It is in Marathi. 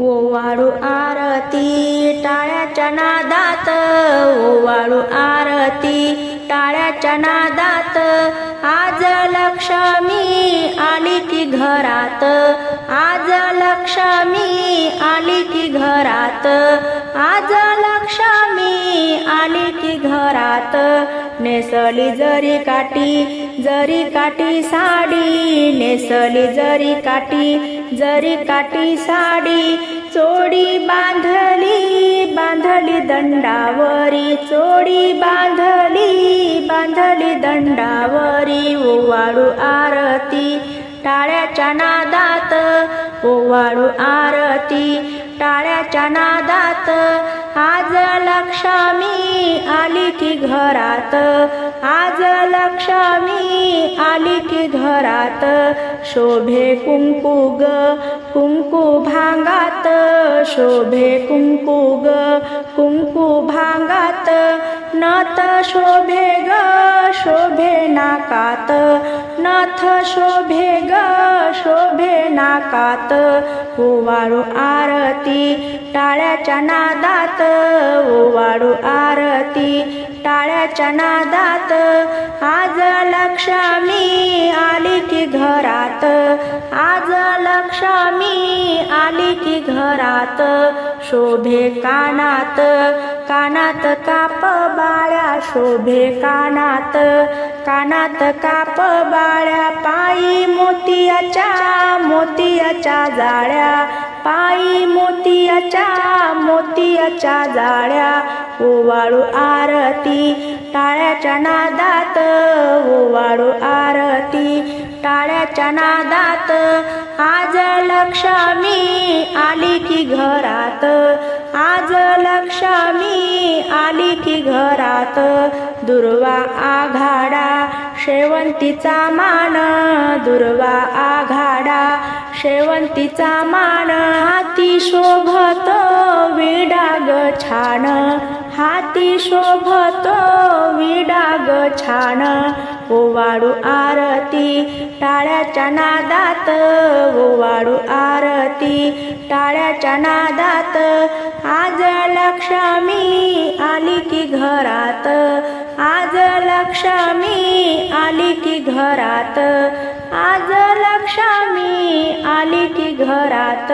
ओवाळू आरती टाळ्याच्या नादात ओवाळू आरती टाळ्याच्या नादात. आज लक्ष्मी आली की घरात आज लक्ष्मी आली की घरात. आज लक्ष्मी आली की घरात. नेसली जरी काठी जरी काठी साडी नेसली जरी काठी जरी काठी साडी चोडी बांधली बांधली दंडावरी चोडी बांधली बांधली दंडावरी ओवाळू आरती टाळ्याच्या नादात ओवाळू आरती टाळ्याच्या नादात आज लक्ष्मी आली की घरात आज लक्ष्मी आली की घरात शोभे कुंकू ग कुंकू भांगात शोभे कुंकू ग कुंकू भांगात नथ शोभे ग शोभे नाकात नथ शोभे ग शोभे नाकात ओवाळू आरती टाळ्याच्या नादात ओवाळू आरती टाळ्याच्या नादात. आज लक्ष्मी आली की घरात आज लक्ष्मी आली की घरात शोभे कानात. कानात काप बाळ्या शोभे कानात. कानात काप बाळ्या पायी मोतियाच्या मोतियाच्या जाळ्या. पायी मोतियाच्या मोतियाच्या जाळ्या. ओवाळू आरती टाळ्याच्या नादात ओवाळू टाळ्याच्या नादात. आज लक्ष्मी आली की घरात. आज लक्ष्मी आली की घरात. दुर्वा आघाडा शेवंतीचा मान. दुर्वा आघाडा शेवंतीचा मान. हाती शोभत विडाग छान. हाती शोभत विडाग छान. ओवाडू आरती टाळ्याच्या नादात ओवाळू आरती. टाळ्याच्या नादात आज लक्ष्मी आली की घरात. आज लक्ष्मी आली की घरात. आज लक्ष्मी आली की घरात.